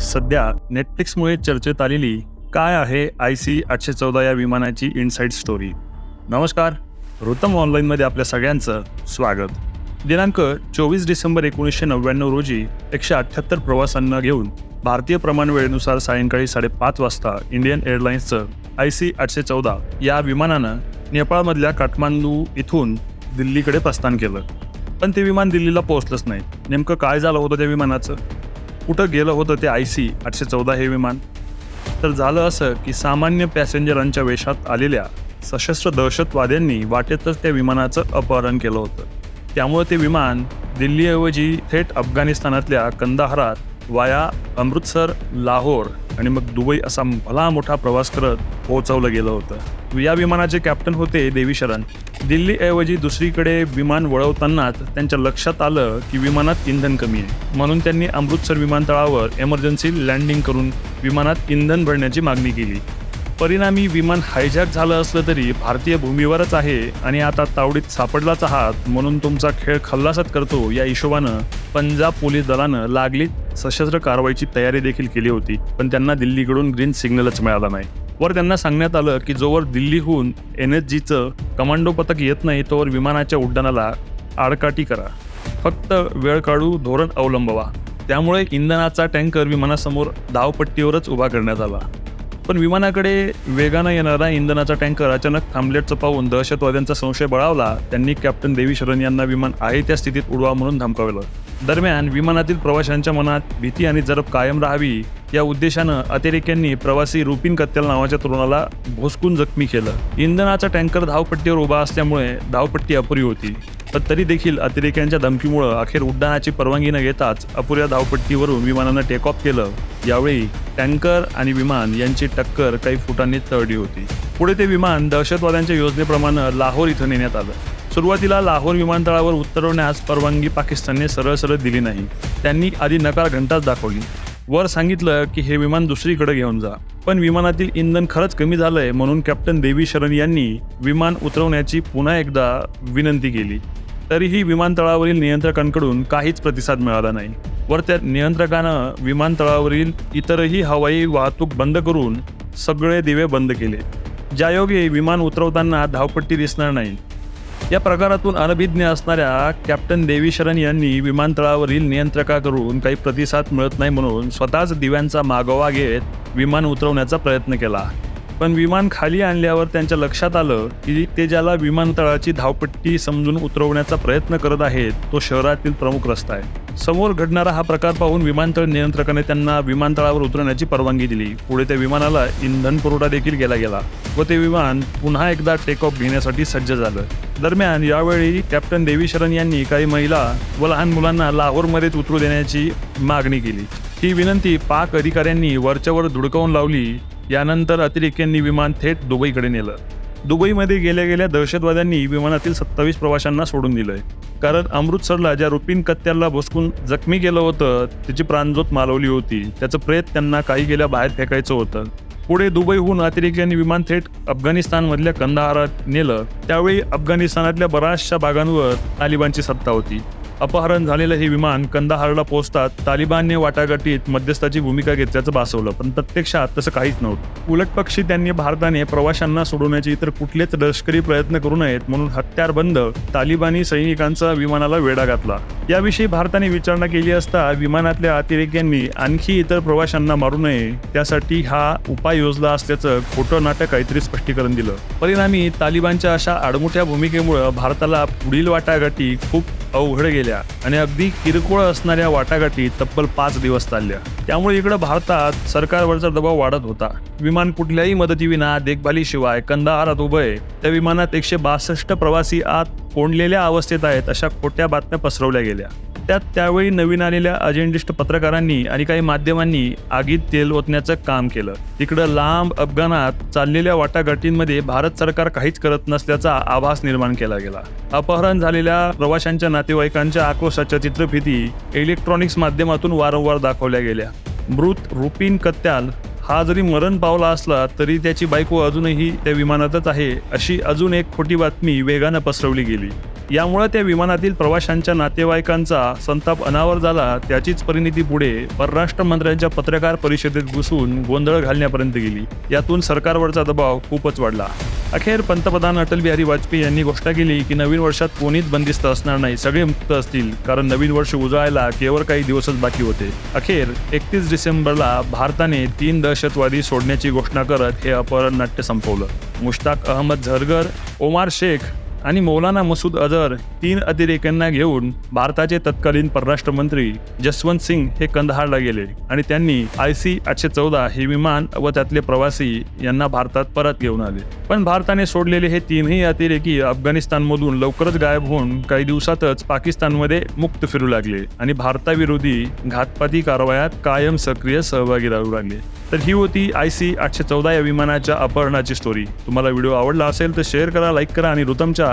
सध्या नेटफ्लिक्समुळे चर्चेत आलेली काय आहे आय सी आठशे चौदा या विमानाची इनसाईड स्टोरी नमस्कार रुतम ऑनलाईनमध्ये आपल्या सगळ्यांचं स्वागत. दिनांक चोवीस डिसेंबर एकोणीसशे नव्याण्णव रोजी एकशे अठ्ठ्याहत्तर प्रवासांना घेऊन भारतीय प्रमाण वेळेनुसार सायंकाळी साडेपाच वाजता इंडियन एअरलाइन्सचं आय सी आठशे चौदा या विमानानं नेपाळमधल्या काठमांडू इथून दिल्लीकडे प्रस्थान केलं. पण ते विमान दिल्लीला पोहोचलंच नाही. नेमकं काय झालं होतं त्या विमानाचं? कुठं गेलं होतं ते आय सी आठशे चौदा हे विमान? तर झालं असं की सामान्य पॅसेंजरांच्या वेशात आलेल्या सशस्त्र दहशतवाद्यांनी वाटेतच त्या विमानाचं अपहरण केलं होतं. त्यामुळे ते विमान दिल्लीऐवजी थेट अफगाणिस्तानातल्या कंदाहारात वाया अमृतसर लाहोर आणि मग दुबई असा भला मोठा प्रवास करत पोहोचवलं गेलं होतं. या विमानाचे कॅप्टन होते देवी शरण. दिल्लीऐवजी दुसरीकडे विमान वळवतानाच त्यांच्या लक्षात आलं की विमानात इंधन कमी आहे. म्हणून त्यांनी अमृतसर विमानतळावर एमर्जन्सी लँडिंग करून विमानात इंधन भरण्याची मागणी केली. परिणामी विमान हायजॅक झालं असलं तरी भारतीय भूमीवरच आहे आणि आता तावडीत सापडलाच आहात म्हणून तुमचा खेळ खल्लासात करतो या हिशोबानं पंजाब पोलीस दलानं लागली सशस्त्र कारवाईची तयारी देखील केली होती. पण त्यांना दिल्लीकडून ग्रीन सिग्नलच मिळाला नाही. वर त्यांना सांगण्यात आलं की जोवर दिल्लीहून एन एस जीचं कमांडो पथक येत नाही तोवर विमानाच्या उड्डाणाला आडकाठी करा. फक्त वेळ काढू धोरण अवलंबवा. त्यामुळे इंधनाचा टँकर विमानासमोर धावपट्टीवरच उभा करण्यात आला. पण विमानाकडे वेगानं येणारा इंधनाचा टँकर अचानक थांबल्याचं पाहून दहशतवाद्यांचा संशय बळावला. त्यांनी कॅप्टन देवी शरण यांना विमान आहे त्या स्थितीत उडवा म्हणून धमकावलं. दरम्यान विमानातील प्रवाशांच्या मनात भीती आणि जरब कायम राहावी या उद्देशानं अतिरेक्यांनी प्रवासी रुपिन कत्याल नावाच्या तरुणाला भोसकून जखमी केलं. इंधनाचा टँकर धावपट्टीवर उभा असल्यामुळे धावपट्टी अपुरी होती. पण तरी देखील अतिरेक्यांच्या धमकीमुळं अखेर उड्डाणाची परवानगी न घेताच अपुऱ्या धावपट्टीवरून विमानानं टेक ऑफ केलं. यावेळी टँकर आणि विमान यांची टक्कर काही फुटांनी तळली होती. पुढे ते विमान दहशतवाद्यांच्या योजनेप्रमाणे लाहोर इथं नेण्यात आलं. सुरुवातीला लाहोर विमानतळावर उतरवण्यास परवानगी पाकिस्तानने सरळ सरळ दिली नाही. त्यांनी आधी नकार घंटाच दाखवली. वर सांगितलं की हे विमान दुसरीकडे घेऊन जा. पण विमानातील इंधन खरंच कमी झालंय म्हणून कॅप्टन देवी शरण यांनी विमान उतरवण्याची पुन्हा एकदा विनंती केली. तरीही विमानतळावरील नियंत्रकांकडून काहीच प्रतिसाद मिळाला नाही. वर त्या नियंत्रकानं विमानतळावरील इतरही हवाई वाहतूक बंद करून सगळे दिवे बंद केले. ज्यायोगे विमान उतरवताना धावपट्टी दिसणार नाही. या प्रकारातून अनभिज्ञ असणाऱ्या कॅप्टन देवी शरण यांनी विमानतळावरील नियंत्रकाकडून काही प्रतिसाद मिळत नाही म्हणून स्वतःच दिव्यांचा मागोवा घेत विमान उतरवण्याचा प्रयत्न केला. पण विमान खाली आणल्यावर त्यांच्या लक्षात आलं की ते ज्याला विमानतळाची धावपट्टी समजून उतरवण्याचा प्रयत्न करत आहेत तो शहरातील प्रमुख रस्ता आहे. समोर घडणारा हा प्रकार पाहून विमानतळ नियंत्रकाने त्यांना विमानतळावर उतरण्याची परवानगी दिली. पुढे त्या विमानाला इंधन पुरवठा देखील केला गेला व ते विमान पुन्हा एकदा टेक ऑफ घेण्यासाठी सज्ज झालं. दरम्यान यावेळी कॅप्टन देवी शरण यांनी काही महिला व लहान मुलांना लाहोरमध्येच उतरू देण्याची मागणी केली. ही विनंती पाक अधिकाऱ्यांनी वरच्यावर धुडकावून लावली. यानंतर अतिरेक्यांनी विमान थेट दुबईकडे नेलं. दुबईमध्ये गेल्या गेल्या दहशतवाद्यांनी विमानातील सत्तावीस प्रवाशांना सोडून दिलंय. कारण अमृतसरला ज्या रुपिन कत्त्याला बसकून जखमी केलं होतं त्याची प्राणजोत मालवली होती. त्याचं प्रेत त्यांना काही गेल्या बाहेर फेकायचं होतं. पुढे दुबईहून अतिरेक्यांनी विमान थेट अफगाणिस्तानमधल्या कंदाहारात नेलं. त्यावेळी अफगाणिस्तानातल्या बऱ्याचशा भागांवर तालिबानची सत्ता होती. अपहरण झालेलं हे विमान कंदाहारला पोहोचतात तालिबानने वाटाघाटीत मध्यस्थाची भूमिका घेतल्याचं भासवलं पण प्रत्यक्षात तसं काहीच नव्हतं. उलटपक्षी त्यांनी भारताने प्रवाशांना सोडवण्याचे इतर कुठलेच लष्करी प्रयत्न करू नयेत म्हणून हत्यारबंद तालिबानी सैनिकांचा विमानाला वेढा घातला. याविषयी भारताने विचारणा केली असता विमानातल्या अतिरेक्यांनी आणखी इतर प्रवाशांना मारू नये त्यासाठी हा उपाय योजला असल्याचं खोटं नाटक काहीतरी स्पष्टीकरण दिलं. परिणामी तालिबानच्या अशा आडमुठ्या भूमिकेमुळं भारताला पुढील वाटाघाटी खूप अवघड गेल्या आणि अगदी किरकोळ असणाऱ्या वाटाघाटी तब्बल पाच दिवस चालल्या. त्यामुळे इकडं भारतात सरकारवरचा दबाव वाढत होता. विमान कुठल्याही मदतीविना देखभालीशिवाय कंदाहारात उभं आहे. त्या विमानात एकशे बासष्ट प्रवासी आत कोंडलेल्या अवस्थेत आहेत अशा खोट्या बातम्या पसरवल्या गेल्या. त्यात त्यावेळी नवीन आलेल्या अजेंडिस्ट पत्रकारांनी आणि काही माध्यमांनी आगीत तेल ओतण्याचं काम केलं. तिकडं लांब अफगाणात चाललेल्या वाटाघाटींमध्ये भारत सरकार काहीच करत नसल्याचा आभास निर्माण केला गेला. अपहरण झालेल्या प्रवाशांच्या नातेवाईकांच्या आक्रोशाच्या चित्रफिती इलेक्ट्रॉनिक्स माध्यमातून वारंवार दाखवल्या गेल्या. मृत रुपिन कत्याल हा जरी मरण पावला असला तरी त्याची बायको अजूनही त्या विमानातच आहे अशी अजून एक खोटी बातमी वेगानं पसरवली गेली. यामुळे त्या विमानातील प्रवाशांच्या नातेवाईकांचा संताप अनावर झाला त्याचीच परिणिती पुढे परराष्ट्र मंत्र्यांच्या पत्रकार परिषदेत घुसून गोंधळ घालण्यापर्यंत गेली. यातून सरकारवरचा दबाव खूपच वाढला. अखेर पंतप्रधान अटल बिहारी वाजपेयी यांनी घोषणा केली की नवीन वर्षात कोणीच बंदिस्त असणार नाही सगळे मुक्त असतील कारण नवीन वर्ष उजळायला केवळ काही दिवसच बाकी होते. अखेर एकतीस डिसेंबरला भारताने तीन दहशतवादी सोडण्याची घोषणा करत हे अपहरण नाट्य संपवलं. मुश्ताक अहमद झरगर ओमार शेख आणि मौलाना मसूद अजहर तीन अतिरेक्यांना घेऊन भारताचे तत्कालीन परराष्ट्र मंत्री जसवंत सिंग हे कंदहारला गेले. आणि त्यांनी आय सी आठशे चौदा हे विमान व त्यातले प्रवासी यांना भारतात परत घेऊन आले. पण भारताने सोडलेले हे तीनही अतिरेकी अफगाणिस्तानमधून लवकरच गायब होऊन काही दिवसातच पाकिस्तानमध्ये मुक्त फिरू लागले आणि भारताविरोधी घातपाती कारवायात कायम सक्रिय सहभागी राहू लागले. तर ही होती आय सी आठशे चौदा या विमानाच्या अपहरणाची स्टोरी तुम्हाला व्हिडिओ आवडला असेल तर शेअर करा लाईक करा आणि रुतमच्या